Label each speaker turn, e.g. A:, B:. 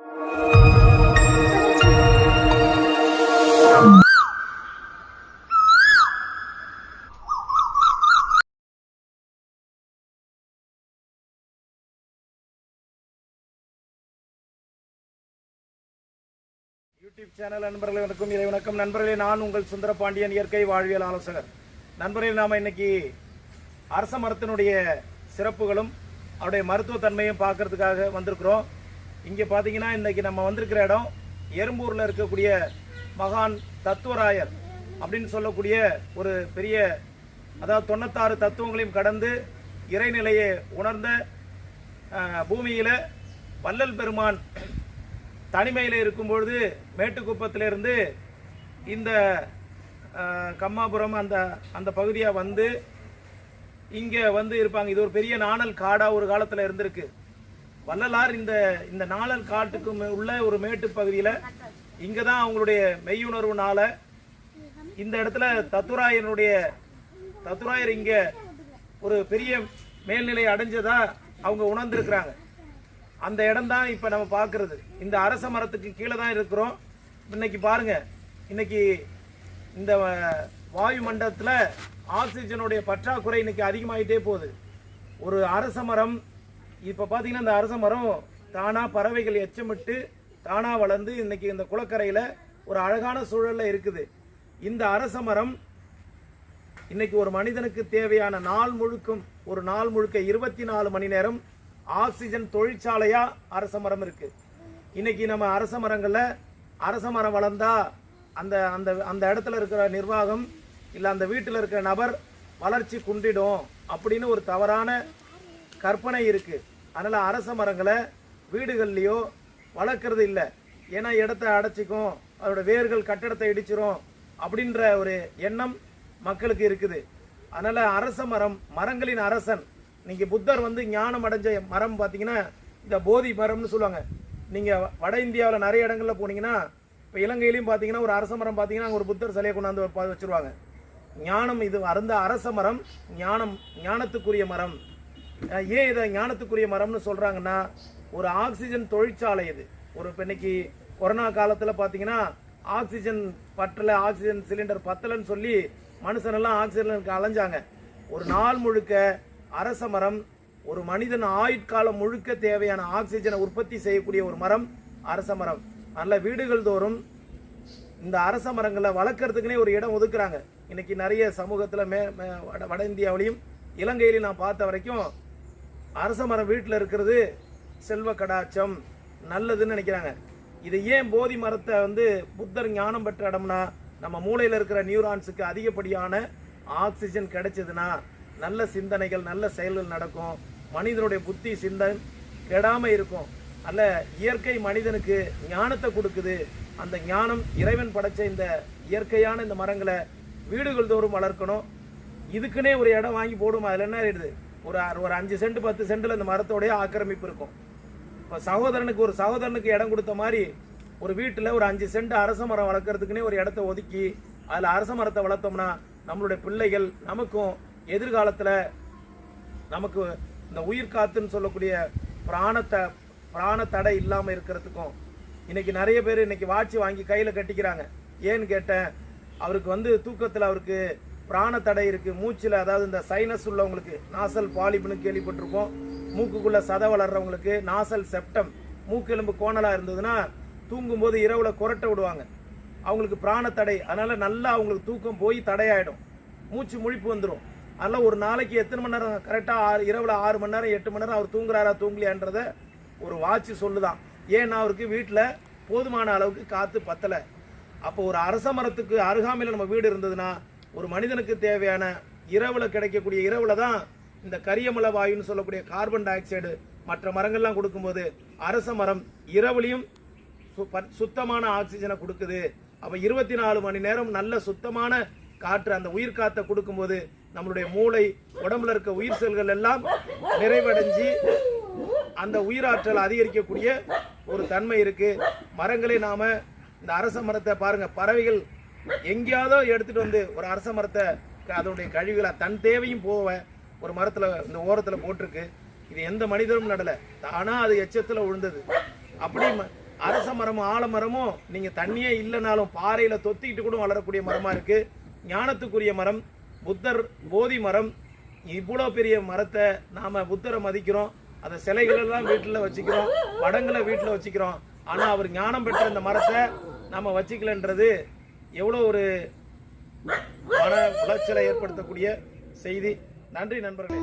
A: YouTube channel நண்பர்களே வணக்கம். இறை வணக்கம். நண்பர்களே நான் உங்கள் சுந்தர பாண்டியன் இயற்கை வாழ்வியல் ஆலோசகர். நண்பர்களே நாம இன்னைக்கு அரச மரத்தினுடைய சிறப்புகளும் அவருடைய மருத்துவ தன்மையும் பார்க்கறதுக்காக வந்திருக்கிறோம். இங்கே பார்த்தீங்கன்னா இன்றைக்கி நம்ம வந்திருக்கிற இடம் எறும்பூரில் இருக்கக்கூடிய மகான் தத்துவராயர் அப்படின்னு சொல்லக்கூடிய ஒரு பெரிய அதாவது தொண்ணூத்தாறு தத்துவங்களையும் கடந்து இறைநிலையை உணர்ந்த பூமியில் வள்ளல் பெருமான் தனிமையில் இருக்கும்பொழுது மேட்டுக்குப்பத்திலிருந்து இந்த கம்மாபுரம் அந்த அந்த பகுதியாக வந்து இங்கே வந்து இருப்பாங்க. இது ஒரு பெரிய நாணல் காடாக ஒரு காலத்தில் இருந்திருக்கு. வள்ளலார் இந்த இந்த நாணல் காட்டுக்கு உள்ள ஒரு மேட்டு பகுதியில் இங்கே தான் அவங்களுடைய மெய்யுணர்வுனால இந்த இடத்துல தத்துராயனுடைய தத்துராயர் இங்கே ஒரு பெரிய மேல்நிலை அடைஞ்சதா அவங்க உணர்ந்துருக்கிறாங்க. அந்த இடம் தான் இப்போ நம்ம பார்க்கறது இந்த அரச மரத்துக்கு கீழே தான் இருக்கிறோம். இன்னைக்கு பாருங்க இன்னைக்கு இந்த வாயு மண்டலத்தில் ஆக்சிஜனுடைய பற்றாக்குறை இன்னைக்கு அதிகமாகிட்டே போகுது. ஒரு அரச மரம் இப்போ பார்த்தீங்கன்னா இந்த அரச மரம் தானாக பறவைகள் எச்சமிட்டு தானாக வளர்ந்து இன்னைக்கு இந்த குளக்கரையில் ஒரு அழகான சூழல்ல இருக்குது. இந்த அரச மரம் இன்னைக்கு ஒரு மனிதனுக்கு தேவையான நாள் முழுக்கும் ஒரு நாள் முழுக்க இருபத்தி நாலு மணி நேரம் ஆக்சிஜன் தொழிற்சாலையா அரச மரம் இருக்கு. இன்னைக்கு நம்ம அரச மரங்கள்ல அரச மரம் வளர்ந்தா அந்த அந்த அந்த இடத்துல இருக்கிற நிர்வாகம் இல்லை அந்த வீட்டில் இருக்கிற நபர் வளர்ச்சி குன்றிடும் அப்படின்னு ஒரு தவறான கற்பனை இருக்குது அதனால் அரச மரங்களை வீடுகள்லேயோ வளர்க்குறது இல்லை. ஏன்னா இடத்த அடைச்சிக்கும் அதோட வேர்கள் கட்டடத்தை இடிச்சிரும் அப்படின்ற ஒரு எண்ணம் மக்களுக்கு இருக்குது. அதனால் அரச மரம் மரங்களின் அரசன் நீங்கள் புத்தர் வந்து ஞானம் அடைஞ்ச மரம் பார்த்தீங்கன்னா இந்த போதி மரம்னு சொல்லுவாங்க. நீங்கள் வட இந்தியாவில் நிறைய இடங்களில் போனீங்கன்னா இப்போ இலங்கையிலையும் பார்த்தீங்கன்னா ஒரு அரச மரம் பார்த்தீங்கன்னா ஒரு புத்தர் சிலையை கொண்டாந்து வச்சுருவாங்க. ஞானம் இது அருந்த அரச மரம் ஞானம் ஞானத்துக்குரிய மரம். ஏன் இதை ஞானத்துக்குரிய மரம்னு சொல்கிறாங்கன்னா ஒரு ஆக்சிஜன் தொழிற்சாலை இது. ஒரு இப்போ இன்னைக்கு கொரோனா காலத்தில் பார்த்தீங்கன்னா ஆக்சிஜன் பற்றலை ஆக்சிஜன் சிலிண்டர் பத்தலைன்னு சொல்லி மனுஷனெல்லாம் ஆக்சிஜனுக்கு அலைஞ்சாங்க. ஒரு நாள் முழுக்க அரச மரம் ஒரு மனிதன் ஆயுட்காலம் முழுக்க தேவையான ஆக்சிஜனை உற்பத்தி செய்யக்கூடிய ஒரு மரம் அரச மரம். நல்ல வீடுகள் தோறும் இந்த அரச மரங்களை வளர்க்குறதுக்குனே ஒரு இடம் ஒதுக்குறாங்க. இன்னைக்கு நிறைய சமூகத்தில் மே வட வட இந்தியாவிலையும் இலங்கையிலையும் நான் பார்த்த வரைக்கும் அரச மரம் வீட்டில் இருக்கிறது செல்வ கடாச்சம் நல்லதுன்னு நினைக்கிறாங்க. இது ஏன் போதி மரத்தை வந்து புத்தர் ஞானம் பெற்ற இடம்னா நம்ம மூளையில் இருக்கிற நியூரான்ஸுக்கு அதிகப்படியான ஆக்சிஜன் கிடைச்சதுன்னா நல்ல சிந்தனைகள் நல்ல செயல்கள் நடக்கும். மனிதனுடைய புத்தி சிந்தன் கெடாம இருக்கும். அல்ல இயற்கை மனிதனுக்கு ஞானத்தை கொடுக்குது. அந்த ஞானம் இறைவன் படைச்ச இந்த இயற்கையான இந்த மரங்களை வீடுகள் தோறும் வளர்க்கணும். இதுக்குன்னே ஒரு இடம் வாங்கி போடும்? அதில் என்ன ஆயிடுது? ஒரு ஒரு அஞ்சு சென்ட் பத்து சென்ட்ல இந்த மரத்தோடைய ஆக்கிரமிப்பு இருக்கும். இப்போ சகோதரனுக்கு ஒரு சகோதரனுக்கு இடம் கொடுத்த மாதிரி ஒரு வீட்டில் ஒரு அஞ்சு சென்ட் அரச மரம் வளர்க்குறதுக்குனே ஒரு இடத்த ஒதுக்கி அதில் அரச மரத்தை வளர்த்தோம்னா நம்மளுடைய பிள்ளைகள் நமக்கும் எதிர்காலத்தில் நமக்கு இந்த உயிர் காத்துன்னு சொல்லக்கூடிய பிராணத்தை பிராண தடை இல்லாமல் இருக்கிறதுக்கும் இன்னைக்கு நிறைய பேர் இன்னைக்கு வாட்சி வாங்கி கையில் கட்டிக்கிறாங்க. ஏன்னு கேட்டேன் அவருக்கு வந்து தூக்கத்தில் அவருக்கு பிராண தடை இருக்குது மூச்சில் அதாவது இந்த சைனஸ் உள்ளவங்களுக்கு நாசல் பாலிப்னு கேள்விப்பட்டிருப்போம். மூக்குக்குள்ளே சதை வளர்றவங்களுக்கு நாசல் செப்டம் மூக்கெலும்பு கோணலாக இருந்ததுன்னா தூங்கும்போது இரவில் குரட்டை விடுவாங்க. அவங்களுக்கு பிராண தடை அதனால் நல்லா அவங்களுக்கு தூக்கம் போய் தடையாயிடும். மூச்சு முழிப்பு வந்துடும் அதனால் ஒரு நாளைக்கு எத்தனை மணி நேரம்? கரெக்டாக ஆறு இரவில் ஆறு மணி நேரம் எட்டு மணி நேரம் அவர் தூங்குறாரா தூங்கலையான்றத ஒரு வாட்ச் சொல்லுதான். ஏன்னா அவருக்கு வீட்டில் போதுமான அளவுக்கு காற்று பத்தலை. அப்போ ஒரு அரச மரத்துக்கு அருகாமையில் நம்ம வீடு இருந்ததுன்னா ஒரு மனிதனுக்கு தேவையான இரவில் கிடைக்கக்கூடிய இரவில் தான் இந்த கரியமல வாயுன்னு சொல்லக்கூடிய கார்பன் டை ஆக்சைடு மற்ற மரங்கள்லாம் கொடுக்கும்போது அரச மரம் இரவுலையும் சு- சுத்தமான ஆக்சிஜனை கொடுக்குது. அப்போ இருபத்தி நாலு மணி நேரம் நல்ல சுத்தமான காற்று அந்த உயிர் காத்தை கொடுக்கும்போது நம்மளுடைய மூளை உடம்புல இருக்க உயிர் செல்கள் எல்லாம் நிறைவடைஞ்சு அந்த உயிராற்றல் அதிகரிக்கக்கூடிய ஒரு தன்மை இருக்கு. மரங்களை நாம இந்த அரச மரத்தை பாருங்க பறவைகள் எங்கேயாவது எடுத்துட்டு வந்து ஒரு அரச மரத்தை அதனுடைய கழிவுகளை தன் தேவையும் போவ ஒரு மரத்துல இந்த ஓரத்துல போட்டிருக்கு. இது எந்த மனிதரும் நடல. ஆனால் அது எச்சத்துல விழுந்தது அப்படி ம- அரச மரமும் ஆலமரமும் நீங்க தண்ணியே இல்லைனாலும் பாறையில தொத்திக்கிட்டு கூட வளரக்கூடிய மரமா இருக்கு. ஞானத்துக்குரிய மரம் புத்தர் போதி மரம். இவ்வளோ பெரிய மரத்தை நாம புத்தரை மதிக்கிறோம். அந்த சிலைகளெல்லாம் வீட்டில் வச்சுக்கிறோம். படங்களை வீட்டில் வச்சுக்கிறோம். ஆனால் அவர் ஞானம் பெற்ற இந்த மரத்தை நம்ம வச்சுக்கலன்றது எவ்வளோ ஒரு மன உளைச்சலை ஏற்படுத்தக்கூடிய செய்தி. நன்றி நண்பர்களே.